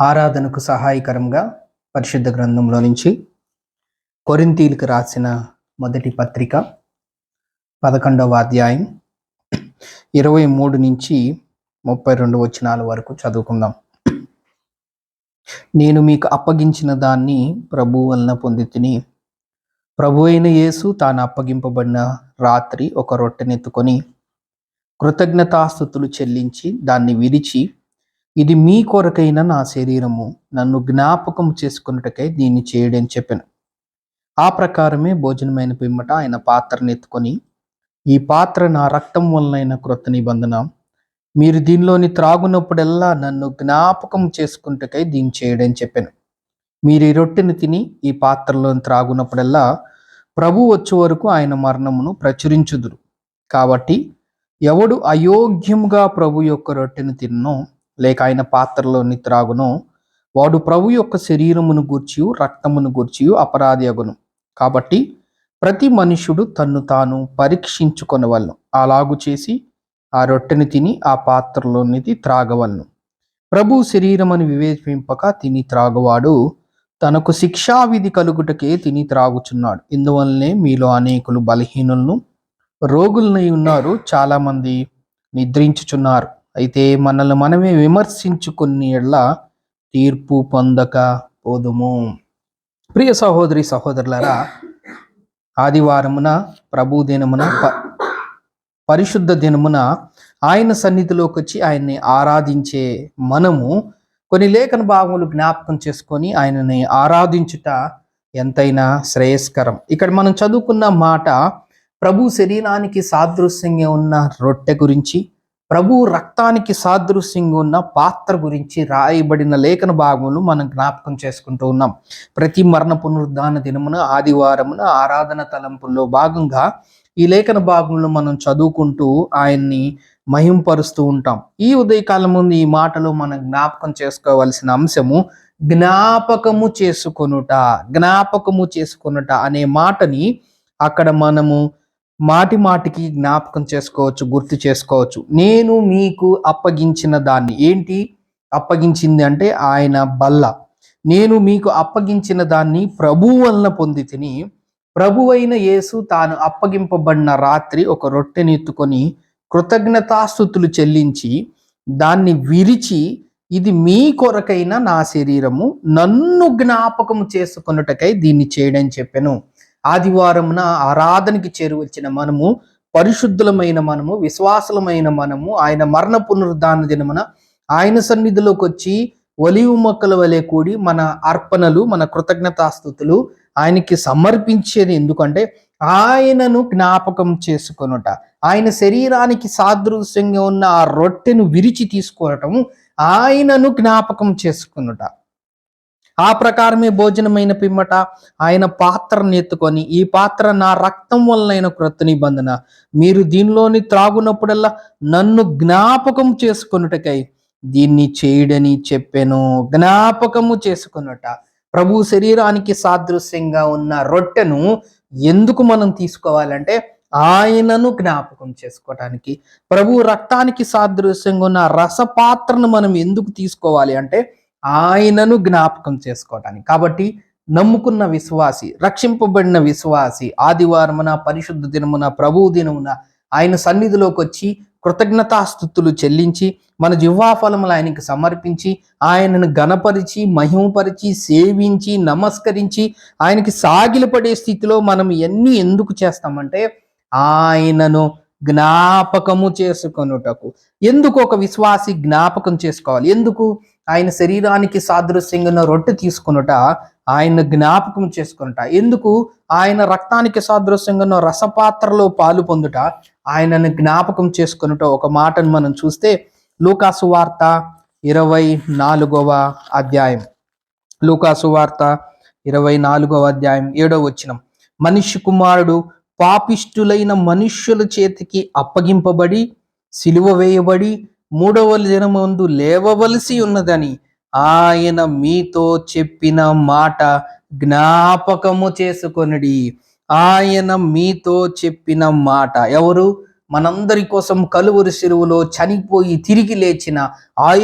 ఆరాధనకు సహాయకరంగా పరిశుద్ధ గ్రంథంలో నుంచి కొరింతీలకు రాసిన మొదటి పత్రిక పదకొండవ అధ్యాయం ఇరవై మూడు నుంచి ముప్పై రెండు వచనాల వరకు చదువుకుందాం. నేను మీకు అప్పగించిన దాన్ని ప్రభు వలన పొంది తిని ప్రభు అయిన యేసు తాను అప్పగింపబడిన రాత్రి ఒక రొట్టెనెత్తుకొని కృతజ్ఞతాస్థుతులు చెల్లించి దాన్ని విరిచి ఇది మీ కొరకైన నా శరీరము నన్ను జ్ఞాపకం చేసుకున్నటకై దీన్ని చేయడని చెప్పాను. ఆ ప్రకారమే భోజనమైన పిమ్మట ఆయన పాత్రను ఎత్తుకొని ఈ పాత్ర నా రక్తం వలనైన క్రొత్త నిబంధన మీరు దీనిలోని త్రాగునప్పుడల్లా నన్ను జ్ఞాపకం చేసుకుంటకై దీన్ని చేయడని చెప్పాను. మీరు ఈ రొట్టెను తిని ఈ పాత్రలోని త్రాగునప్పుడల్లా ప్రభు వచ్చే వరకు ఆయన మరణమును ప్రచురించుదురు. కాబట్టి ఎవడు అయోగ్యముగా ప్రభు యొక్క రొట్టెను తిన్నో లేక ఆయన పాత్రలోని త్రాగును వాడు ప్రభు యొక్క శరీరమును గూర్చియు రక్తమును గూర్చియు అపరాధి అగును. కాబట్టి ప్రతి మనుషుడు తన్ను తాను పరీక్షించుకొనవలను. అలాగు చేసి ఆ రొట్టెను తిని ఆ పాత్రలోనిది త్రాగవలను. ప్రభు శరీరమును వివేచింపక తిని త్రాగువాడు తనకు శిక్షావిధి కలుగుటకే తిని త్రాగుచున్నాడు. ఇందువల్లనే మీలో అనేకులు బలహీనులను రోగులనై ఉన్నారు చాలామంది నిద్రించుచున్నారు. అయితే మనల్ని మనమే విమర్శించుకుని ఎడ్ల తీర్పు పొందక పోదుము. ప్రియ సహోదరి సహోదరులరా ఆదివారమున ప్రభు దినమున ప- పరిశుద్ధ దినమున ఆయన సన్నిధిలోకి వచ్చి ఆయన్ని ఆరాధించే మనము కొన్ని లేఖన భాగములు జ్ఞాపకం చేసుకొని ఆయనని ఆరాధించుట ఎంతైనా శ్రేయస్కరం. ఇక్కడ మనం చదువుకున్న మాట ప్రభు శరీరానికి సాదృశ్యంగా ఉన్న రొట్టె గురించి ప్రభు రక్తానికి సాదృశ్యంగా ఉన్న పాత్ర గురించి రాయబడిన లేఖన భాగములు మనం జ్ఞాపకం చేసుకుంటూ ఉన్నాం. ప్రతి మరణ పునరుద్ధాన దినమున ఆదివారమున ఆరాధన తలంపుల్లో భాగంగా ఈ లేఖన భాగంలో మనం చదువుకుంటూ ఆయన్ని మహింపరుస్తూ ఉంటాం. ఈ ఉదయకాలం ముందు ఈ మాటలో మనం జ్ఞాపకం చేసుకోవలసిన అంశము జ్ఞాపకము చేసుకొనుట జ్ఞాపకము చేసుకొనుట అనే మాటని అక్కడ మనము మాటి మాటికి జ్ఞాపకం చేసుకోవచ్చు గుర్తు చేసుకోవచ్చు. నేను మీకు అప్పగించిన దాన్ని. ఏంటి? అప్పగించింది అంటే ఆయన బల్ల. నేను మీకు అప్పగించిన దాన్ని ప్రభు వలన పొంది తిని ప్రభువైన యేసు తాను అప్పగింపబడిన రాత్రి ఒక రొట్టెని ఎత్తుకొని కృతజ్ఞతాస్థుతులు చెల్లించి దాన్ని విరిచి ఇది మీ కొరకైన నా శరీరము నన్ను జ్ఞాపకము చేసుకొనుటకై దీన్ని చేయడం చెప్పాను. ఆదివారమున ఆరాధనకి చేరువచ్చిన మనము పరిశుద్ధులమైన మనము విశ్వాసులమైన మనము ఆయన మరణ పునరుద్ధాన దినమున ఆయన సన్నిధిలోకి వచ్చి ఒలివు మొక్కల వలె కూడి మన అర్పణలు మన కృతజ్ఞతాస్థుతులు ఆయనకి సమర్పించేది ఎందుకంటే ఆయనను జ్ఞాపకం చేసుకొనుట. ఆయన శరీరానికి సాదృశ్యంగా ఉన్న ఆ రొట్టెను విరిచి తీసుకోవటము ఆయనను జ్ఞాపకం చేసుకొనుట. ఆ ప్రకారమే భోజనమైన పిమ్మట ఆయన పాత్రను ఎత్తుకొని ఈ పాత్ర నా రక్తం వలనైన క్రొత్త నిబంధన మీరు దీనిలోని త్రాగునప్పుడల్లా నన్ను జ్ఞాపకం చేసుకొనుటకై దీన్ని చేయడని చెప్పాను. జ్ఞాపకము చేసుకున్నట ప్రభు శరీరానికి సాదృశ్యంగా ఉన్న రొట్టెను ఎందుకు మనం తీసుకోవాలంటే ఆయనను జ్ఞాపకం చేసుకోవటానికి ప్రభు రక్తానికి సాదృశ్యంగా ఉన్న రసపాత్రను మనం ఎందుకు తీసుకోవాలి అంటే ఆయనను జ్ఞాపకం చేసుకోవటానికి. కాబట్టి నమ్ముకున్న విశ్వాసి రక్షింపబడిన విశ్వాసి ఆదివారమున పరిశుద్ధ దినమున ప్రభు దినమున ఆయన సన్నిధిలోకి వచ్చి కృతజ్ఞతాస్థుతులు చెల్లించి మన జివ్వాఫలములు ఆయనకి సమర్పించి ఆయనను గణపరిచి మహిమపరిచి సేవించి నమస్కరించి ఆయనకి సాగిలపడే స్థితిలో మనం ఎన్ని ఎందుకు చేస్తామంటే ఆయనను జ్ఞాపకము చేసుకొనుటకు. ఎందుకు ఒక విశ్వాసి జ్ఞాపకం చేసుకోవాలి? ఎందుకు? ఆయన శరీరానికి సాదృశ్యంగా ఉన్న రొట్టె తీసుకొనుట ఆయన జ్ఞాపకం చేసుకొనుట. ఎందుకు? ఆయన రక్తానికి సాదృశ్యంగా ఉన్న రసపాత్రలో పాలు పొందుట ఆయనను జ్ఞాపకం చేసుకొనుట. ఒక మాటను మనం చూస్తే లూకాసు వార్త ఇరవై నాలుగవ అధ్యాయం. లూకాసు వార్త ఇరవై నాలుగవ అధ్యాయం ఏడవ వచ్చినం మనిషి కుమారుడు పాపిష్టులైన మనుష్యుల చేతికి అప్పగింపబడి సిలువ వేయబడి మూడవ దినమందు లేవవలసి ఉన్నదని ఆయన మీతో చెప్పిన మాట జ్ఞాపకము చేసుకొనిడి. ఆయన మీతో చెప్పిన మాట ఎవరు? మనందరి కోసం కలువరు చెరువులో చనిపోయి తిరిగి లేచిన ఆ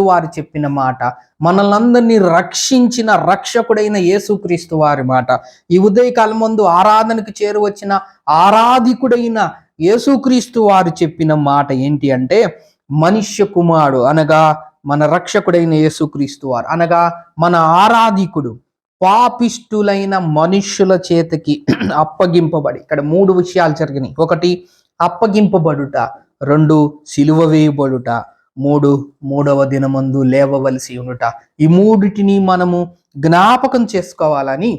వారు చెప్పిన మాట. మనలందరినీ రక్షించిన రక్షకుడైన యేసుక్రీస్తు వారి మాట. ఈ ఉదయకాలం ముందు ఆరాధనకు చేరువచ్చిన ఆరాధికుడైన యేసుక్రీస్తు వారు చెప్పిన మాట ఏంటి అంటే మనుష్య కుమారుడు అనగా మన రక్షకుడైన యేసుక్రీస్తు వారు అనగా మన ఆరాధికుడు పాపిష్టులైన మనుష్యుల చేతికి అప్పగింపబడి ఇక్కడ మూడు విషయాలు జరిగినాయి. ఒకటి అప్పగింపబడుట రెండు సిలువ వేయబడుట మూడు మూడవ దినమందు లేవవలసి ఉండుట. ఈ మూడిటిని మనము జ్ఞాపకం చేసుకోవాలని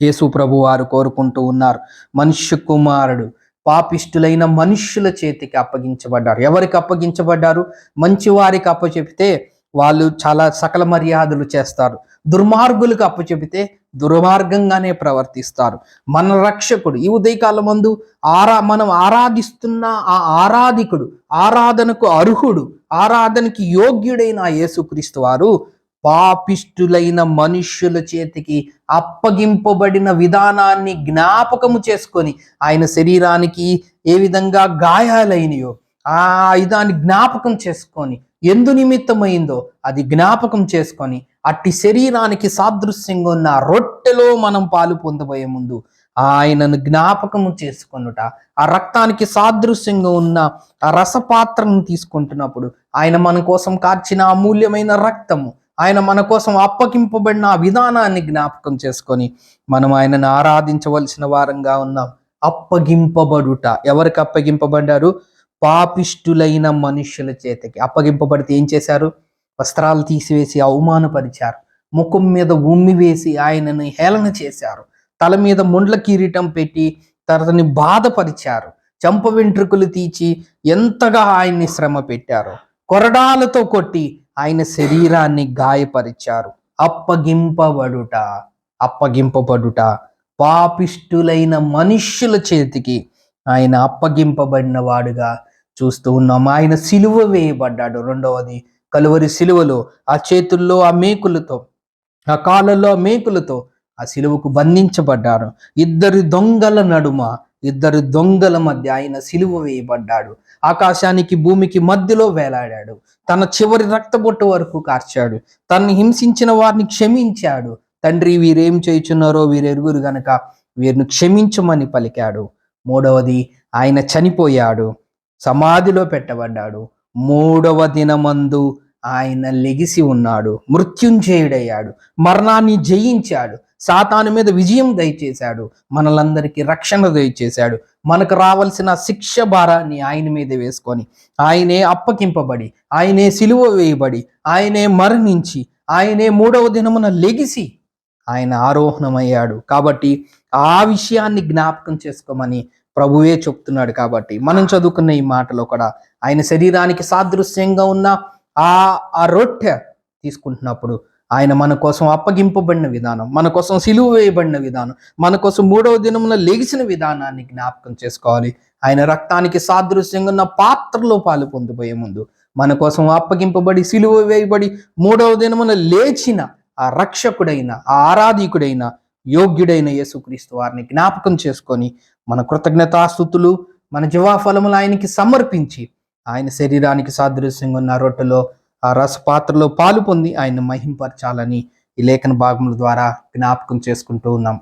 యేసు ప్రభు వారు కోరుకుంటూ ఉన్నారు. మనుష్య కుమారుడు పాపిష్టులైన మనుష్యుల చేతికి అప్పగించబడ్డారు. ఎవరికి అప్పగించబడ్డారు? మంచి వారికి అప్పచెపితే వాళ్ళు చాలా సకల మర్యాదలు చేస్తారు. దుర్మార్గులకు అప్పచెపితే దుర్మార్గంగానే ప్రవర్తిస్తారు. మన రక్షకుడు ఈ ఉదయకాలం మందు ఆరా మనం ఆరాధిస్తున్న ఆ ఆరాధికుడు ఆరాధనకు అర్హుడు ఆరాధనకి యోగ్యుడైన ఆ యేసుక్రీస్తు వారు పాపిష్టులైన మనుష్యుల చేతికి అప్పగింపబడిన విధానాన్ని జ్ఞాపకము చేసుకొని ఆయన శరీరానికి ఏ విధంగా గాయాలైనయో ఆ ఇదాన్ని జ్ఞాపకం చేసుకొని ఎందు నిమిత్తమైందో అది జ్ఞాపకం చేసుకొని అట్టి శరీరానికి సాదృశ్యంగా ఉన్న రొట్టెలో మనం పాలు పొందబోయే ముందు ఆయనను జ్ఞాపకము చేసుకొనుట ఆ రక్తానికి సాదృశ్యంగా ఉన్న ఆ రసపాత్రను తీసుకుంటున్నప్పుడు ఆయన మన కోసం కార్చిన అమూల్యమైన రక్తము ఆయన మన కోసం అప్పగింపబడిన ఆ విధానాన్ని జ్ఞాపకం చేసుకొని మనం ఆయనను ఆరాధించవలసిన వారంగా ఉన్నాం. అప్పగింపబడుట. ఎవరికి అప్పగింపబడ్డారు? పాపిష్టులైన మనుష్యుల చేతికి. అప్పగింపబడితే ఏం చేశారు? వస్త్రాలు తీసివేసి అవమానపరిచారు. ముఖం మీద ఉమ్మి వేసి ఆయనను హేళన చేశారు. తల మీద ముండ్ల కిరీటం పెట్టి తనని బాధపరిచారు. చంప వెంట్రుకలు తీచి ఎంతగా ఆయన్ని శ్రమ పెట్టారు. కొరడాలతో కొట్టి ఆయన శరీరాన్ని గాయపరిచారు. అప్పగింపబడుట అప్పగింపబడుట పాపిష్టులైన మనుష్యుల చేతికి ఆయన అప్పగింపబడిన వాడుగా చూస్తూ ఉన్నాం. ఆయన సిలువ వేయబడ్డాడు. రెండవది కలువరి సిలువలో ఆ చేతుల్లో ఆ మేకులతో ఆ కాళ్ళల్లో ఆ మేకులతో ఆ సిలువకు బంధించబడ్డారు. ఇద్దరు దొంగల నడుమ ఇద్దరు దొంగల మధ్య ఆయన సిలువ వేయబడ్డాడు. ఆకాశానికి భూమికి మధ్యలో వేలాడాడు. తన చివరి రక్తబొట్టు వరకు కార్చాడు. తనని హింసించిన వారిని క్షమించాడు. తండ్రి వీరేం చేయుచున్నారో వీరెరుగురు గనక వీరిని క్షమించమని పలికాడు. మూడవది ఆయన చనిపోయాడు. సమాధిలో పెట్టబడ్డాడు. మూడవ దినమందు ఆయన లెగిసి ఉన్నాడు. మృత్యుంజయుడయ్యాడు. మరణాన్ని జయించాడు. సాతాను మీద విజయం దయచేశాడు. మనలందరికీ రక్షణ దయచేశాడు. మనకు రావాల్సిన శిక్ష భారాన్ని ఆయన మీద వేసుకొని ఆయనే అప్పగింపబడి ఆయనే సిలువ వేయబడి ఆయనే మరణించి ఆయనే మూడవ దినమున లెగిసి ఆయన ఆరోహణమయ్యాడు. కాబట్టి ఆ విషయాన్ని జ్ఞాపకం చేసుకోమని ప్రభువే చెప్తున్నాడు కాబట్టి మనం చదువుకున్న ఈ మాటలో కూడా ఆయన శరీరానికి సాదృశ్యంగా ఉన్న ఆ ఆ రొట్టె తీసుకుంటున్నప్పుడు ఆయన మన కోసం అప్పగింపబడిన విధానం మన కోసం సిలువ వేయబడిన విధానం మన కోసం మూడవ దినమున లేచిన విధానాన్ని జ్ఞాపకం చేసుకోవాలి. ఆయన రక్తానికి సాదృశ్యంగా ఉన్న పాత్రలో పాలు పొందిపోయే ముందు మన కోసం అప్పగింపబడి సిలువ వేయబడి మూడవ దినమున లేచిన ఆ రక్షకుడైన ఆ ఆరాధికుడైన యోగ్యుడైన యేసుక్రీస్తు వారిని జ్ఞాపకం చేసుకొని మన కృతజ్ఞతాస్థుతులు మన జీవాఫలములు ఆయనకి సమర్పించి ఆయన శరీరానికి సాదృశ్యంగా ఉన్న రొట్టెలో ఆ రసపాత్రలో పాలు పొంది ఆయన మహింపరచాలని ఈ లేఖన భాగముల ద్వారా జ్ఞాపకం చేసుకుంటూ ఉన్నాం.